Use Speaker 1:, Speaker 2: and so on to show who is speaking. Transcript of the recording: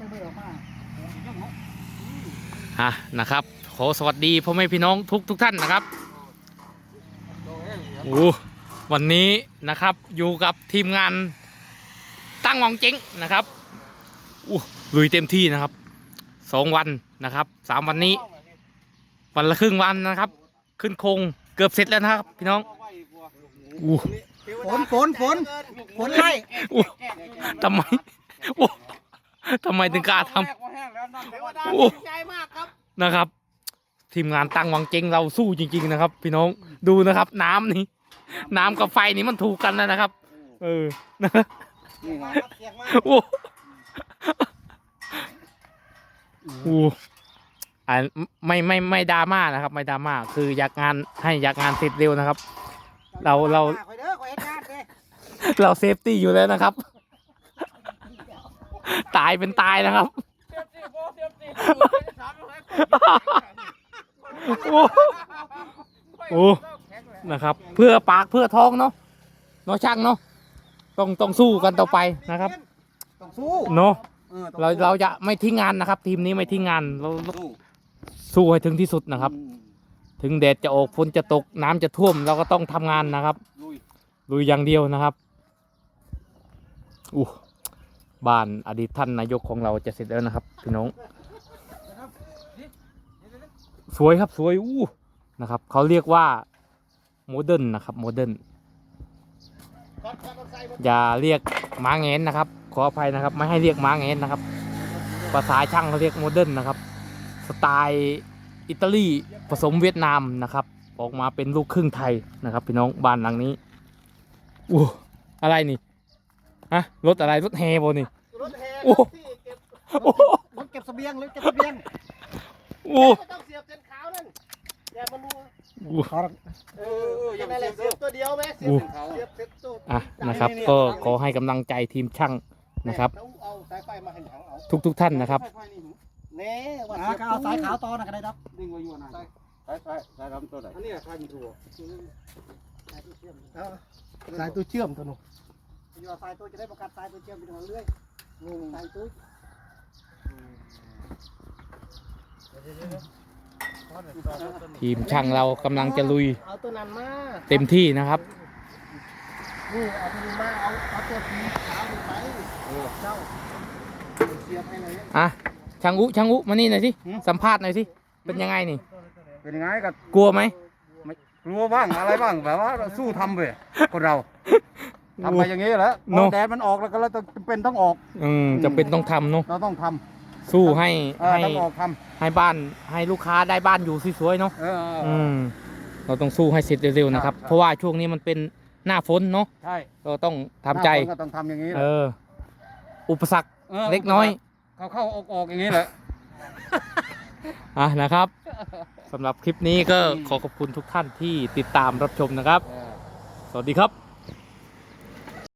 Speaker 1: ไปเบิดออกมายังเหรอ
Speaker 2: ฮะนะครับ ขอสวัสดีพ่อแม่พี่น้องทุกทุกท่านนะครับโอ้วันนี้นะครับอยู่กับทีมงานตั้งหวองเจ๊งนะครับอู้ลุยเต็มที่นะครับสองวันนะครับสามวันนี้ วันละครึ่งวันนะครับ ขึ้นโครงเกือบเสร็จแล้วนะครับ พี่น้องอู้
Speaker 1: ฝนฝนฝนฝนไล่
Speaker 2: อู้ทำไมอู้ ทำไมถึงกล้าทำโอ้
Speaker 1: ใจมากครับ
Speaker 2: นะครับ ทีมงานตั้งวังเจงเราสู้จริง ๆ นะครับ พี่น้องดูนะครับ น้ำนี่น้ำกับไฟนี่มันถูกกันแล้วนะครับ เออนะ
Speaker 1: นี่ไงเสียงมาก
Speaker 2: โอ้โหอ่าไม่ไม่ไม่ดราม่านะครับ ไม่ดราม่าคืออยากงานให้อยากงานเสร็จเร็วนะครับ เราเรา
Speaker 1: คอยเด้อคอยเฮ็ดงานเด้อ
Speaker 2: เราเซฟตี้อยู่แล้วนะครับ ตายเป็นตายนะครับโอ้โอ้นะครับ เพื่อปากเพื่อท้องเนาะเนาะช่างเนาะต้องต้องสู้กันต่อไปนะครับ
Speaker 1: ต้องสู้
Speaker 2: เนาะ
Speaker 1: ออต้อง
Speaker 2: เรา
Speaker 1: สู้
Speaker 2: เราจะไม่ทิ้งงานนะครับ ทีมนี้ไม่ทิ้งงานเรา
Speaker 1: สู้
Speaker 2: สู้ให้ถึงที่สุดนะครับ
Speaker 1: อืม
Speaker 2: ถึงแดดจะออกฝนจะตกน้ำจะท่วม เราก็ต้องทำงานนะครับ
Speaker 1: ลุย
Speaker 2: ลุยอย่างเดียวนะครับอู้ บ้านอดีตท่านนายกของเราจะเสร็จแล้วนะครับ พี่น้อง สวยครับสวยอู้นะครับเขาเรียกว่าโมเดิร์นนะครับโมเดิร์นอย่าเรียกม้าแงนนะครับ ขออภัยนะครับ ไม่ให้เรียกม้าแงนนะครับ ภาษาช่างเขาเรียกโมเดิร์นนะครับ สไตล์อิตาลีผสมเวียดนามนะครับ ออกมาเป็นลูกครึ่งไทยนะครับ พี่น้องบ้านหลังนี้อู้อะไรนี่ ฮะรถอะไรรถแฮโบนี่
Speaker 1: รถแห่
Speaker 2: โอ้
Speaker 1: ที่เก็บ
Speaker 2: โอ้
Speaker 1: รถเก็บเสบียงรถเก็บเสบียง
Speaker 2: โอ้
Speaker 1: ไม่ต้องเสียบเส้นขาวนั่นอย่ามารู้
Speaker 2: อู้
Speaker 1: เออเออยังไงเสียบตัวเดียวไหมเสียบ
Speaker 2: อู้
Speaker 1: เส้นขาวเสียบเส้นตู้
Speaker 2: อะนะครับ ก็ขอให้กำลังใจทีมช่างนะครับ
Speaker 1: เอาเอาสายไฟมาให้ถังเอา
Speaker 2: ทุกทุกๆท่านนะครับ
Speaker 1: เน่ว่า
Speaker 3: อ่า
Speaker 1: เสียบ
Speaker 3: ก็เอาสายขาวต่อนะก็ได้ครับ
Speaker 1: ดึงไว้อยู่นะสาย
Speaker 3: สายสายสายลำตัวไหน
Speaker 1: อันนี้ใครมีตัวเอาสายตัวเชื่อมตัวหนูอ ยู่ว่าสายตัวจะได้ประกาศสายตัวเชื่อมไปทางเรื่อยสายตัว
Speaker 2: ทีมช่างเรากำลังจะลุย
Speaker 1: เอาตัวนั้นมา
Speaker 2: เต็มที่นะครับ
Speaker 1: นี่เอาตัวนี้มาเอาเอาตัวผีขาวไปเจ้าเสียบให้เลย
Speaker 2: อะช่างอุช่างอุมานี่หน่อยสิ
Speaker 3: หืม
Speaker 2: สัมภาษณ์หน่อยสิเป็นยังไงนี่
Speaker 3: เป็นยังไงก็
Speaker 2: กลัวไหม
Speaker 3: กลัวบ้างอะไรบ้างแบบว่าเราสู้ทำไปคนเรา ทำไปอย่างนี้แหล้ว
Speaker 2: เนอะ
Speaker 3: แดดมันออกแล้วก็เราต้องจำเป็นต้องออก
Speaker 2: อืมจะเป็นต้องทำเนาะ
Speaker 3: เราต้องท
Speaker 2: สู้ให้ำ
Speaker 3: เออ
Speaker 2: ให้
Speaker 3: ต้องออกท
Speaker 2: ให้บ้านให้ลูกค้าได้บ้านอยู่สวยๆเนาะำ
Speaker 3: เออเออเอ
Speaker 2: อื
Speaker 3: อ
Speaker 2: มเราต้องสู้ให้เสร็จเร็วๆนะครับ
Speaker 3: ครับ
Speaker 2: เพราะว่าช่วงนี้มันเป็นหน้าฝนเนาะ
Speaker 3: ใช่
Speaker 2: เราต้องทำใจ
Speaker 3: หน้าฝนก็ต้องทำอย่างนี้แห
Speaker 2: เอ
Speaker 3: ละ
Speaker 2: อ อุปสรรค
Speaker 3: ออ
Speaker 2: เล็กน้อย
Speaker 3: เขาเข้าออกออกอย่างนี้แหละ
Speaker 2: อะนะครับสำหรับคลิปนี้ก็ขอขอบคุณทุกท่านที่ติดตามรับชมนะครับ
Speaker 3: เออ
Speaker 2: สวัสดีครับ